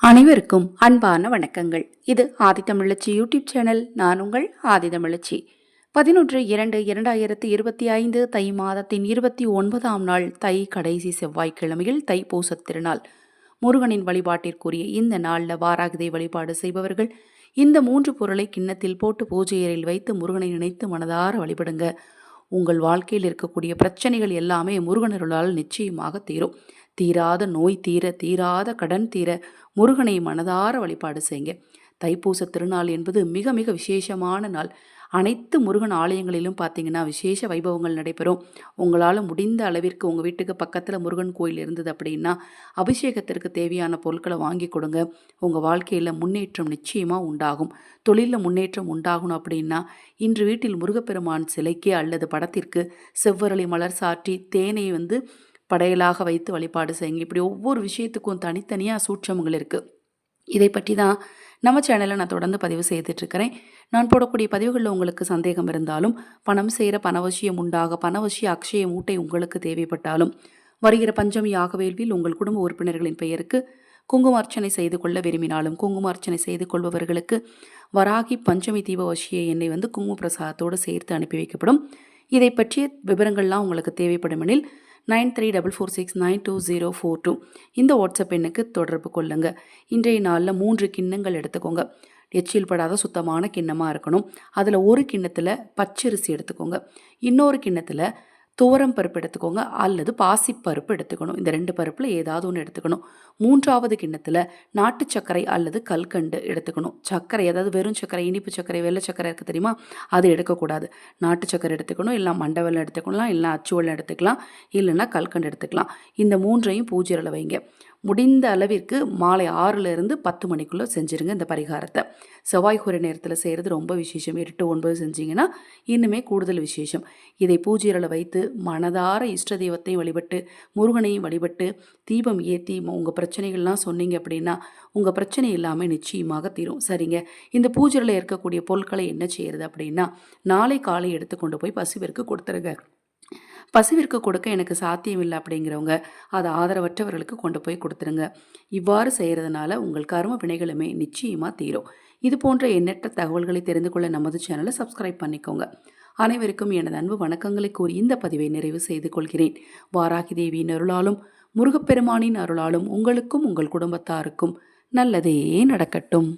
அனைவருக்கும் அன்பான வணக்கங்கள். இது ஆதித்தமிழச்சி யூடியூப் சேனல். நான் உங்கள் ஆதித்தமிழச்சி பதினொன்று இரண்டு இரண்டாயிரத்தி இருபத்தி ஐந்து தை மாதத்தின் இருபத்தி ஒன்பதாம் நாள் தை கடைசி செவ்வாய்க்கிழமையில் தைப்பூசத் திருநாள். முருகனின் வழிபாட்டிற்குரிய இந்த நாளில் வாராகதை வழிபாடு செய்பவர்கள் இந்த மூன்று பொருளை கிண்ணத்தில் போட்டு பூஜை அறையில் வைத்து முருகனை நினைத்து மனதார வழிபடுங்க. உங்கள் வாழ்க்கையில் இருக்கக்கூடிய பிரச்சனைகள் எல்லாமே முருகனருளால் நிச்சயமாக தீரும். தீராத நோய் தீர தீராத கடன் தீர முருகனை மனதார வழிபாடு செய்யுங்க. தைப்பூச திருநாள் என்பது மிக மிக விசேஷமான நாள். அனைத்து முருகன் ஆலயங்களிலும் பார்த்தீங்கன்னா விசேஷ வைபவங்கள் நடைபெறும். உங்களால் முடிந்த அளவிற்கு உங்கள் வீட்டுக்கு பக்கத்தில் முருகன் கோயில் இருந்தது அப்படின்னா அபிஷேகத்திற்கு தேவையான பொருட்களை வாங்கி கொடுங்க. உங்கள் வாழ்க்கையில் முன்னேற்றம் நிச்சயமாக உண்டாகும். தொழிலில் முன்னேற்றம் உண்டாகணும் அப்படின்னா இன்று வீட்டில் முருகப்பெருமான் சிலைக்கு அல்லது படத்திற்கு செவ்வரளி மலர் சாற்றி தேனை வந்து படையலாக வைத்து வழிபாடு செய்யுங்க. இப்படி ஒவ்வொரு விஷயத்துக்கும் தனித்தனியாக சூட்சமங்கள் இருக்குது இதை பற்றி தான் நம்ம சேனலில் நான் தொடர்ந்து பதிவு செய்துட்ருக்கிறேன் நான் போடக்கூடிய பதிவுகளில் உங்களுக்கு சந்தேகம் இருந்தாலும் பணம் செய்கிற பணவசியம் உண்டாக பணவசிய அக்ஷய மூட்டை உங்களுக்கு தேவைப்பட்டாலும் வருகிற பஞ்சமி யாகவேள்வியில் உங்கள் குடும்ப உறுப்பினர்களின் பெயருக்கு குங்கும அர்ச்சனை செய்து கொள்ள விரும்பினாலும் குங்கும அர்ச்சனை செய்து கொள்பவர்களுக்கு வராகி பஞ்சமி தீபவசிய எண்ணெய் வந்து குங்கும பிரசாதத்தோடு சேர்த்து அனுப்பி வைக்கப்படும். இதை பற்றிய விவரங்கள்லாம் உங்களுக்கு தேவைப்படுமெனில் nine three double four six nine two zero four two. இந்த வாட்ஸ்அப் எண்ணுக்கு தொடர்பு கொள்ளுங்க. இன்றைய நாளில் மூன்று கிண்ணங்கள் எடுத்துக்கோங்க. எச்சில் படாத சுத்தமான கிண்ணமாக இருக்கணும். அதில் ஒரு கிண்ணத்தில் பச்சரிசி எடுத்துக்கோங்க. இன்னொரு கிண்ணத்தில் துவரம் பருப்பு எடுத்துக்கோங்க அல்லது பாசிப்பருப்பு எடுத்துக்கணும். இந்த ரெண்டு பருப்பில் ஏதாவது ஒன்று எடுத்துக்கணும். மூன்றாவது கிண்ணத்தில் நாட்டு சர்க்கரை அல்லது கல்கண்டு எடுத்துக்கணும். சர்க்கரை அதாவது வெறும் சர்க்கரை இனிப்பு சர்க்கரை வெள்ளை சர்க்கரை இருக்குது தெரியுமா? அது எடுக்கக்கூடாது. நாட்டு சர்க்கரை எடுத்துக்கணும் இல்லை மண்டவெல்லாம் எடுத்துக்கலாம் இல்லை அச்சு எடுத்துக்கலாம் இல்லைன்னா கல்கண்டு எடுத்துக்கலாம். இந்த மூன்றையும் பூஜையில் வைங்க. முடிந்த அளவிற்கு மாலை ஆறுலேருந்து பத்து மணிக்குள்ளே செஞ்சுருங்க இந்த பரிகாரத்தை. செவ்வாய் குறை நேரத்தில் செய்கிறது ரொம்ப விசேஷம். எட்டு ஒன்பது செஞ்சிங்கன்னா இன்னுமே கூடுதல் விசேஷம். இதை பூஜையில் வைத்து மனதார இஷ்ட தெய்வத்தையும் வழிபட்டு முருகனையும் வழிபட்டு தீபம் ஏற்றி உங்கள் பிரச்சனைகள்லாம் சொன்னீங்க அப்படின்னா உங்கள் பிரச்சனை இல்லாமல் நிச்சயமாக தீரும். சரிங்க. இந்த பூஜையில் இருக்கக்கூடிய பொருட்களை என்ன செய்கிறது அப்படின்னா நாளை காலை எடுத்து கொண்டு போய் பசுவிற்கு கொடுத்துருங்க. பசுவிற்கு கொடுக்க எனக்கு சாத்தியமில்லை அப்படிங்கிறவங்க அதை ஆதரவற்றவர்களுக்கு கொண்டு போய் கொடுத்துருங்க. இவ்வாறு செய்கிறதுனால உங்கள் கரும வினைகளுமே நிச்சயமாக தீரும். இது போன்ற எண்ணற்ற தகவல்களை தெரிந்து கொள்ள நமது சேனலை சப்ஸ்கிரைப் பண்ணிக்கோங்க. அனைவருக்கும் எனது அன்பு வணக்கங்களை கூறி இந்த பதிவை நிறைவு செய்து கொள்கிறேன். வாராகி தேவியின் அருளாலும் முருகப்பெருமானின் அருளாலும் உங்களுக்கும் உங்கள் குடும்பத்தாருக்கும் நல்லதே நடக்கட்டும்.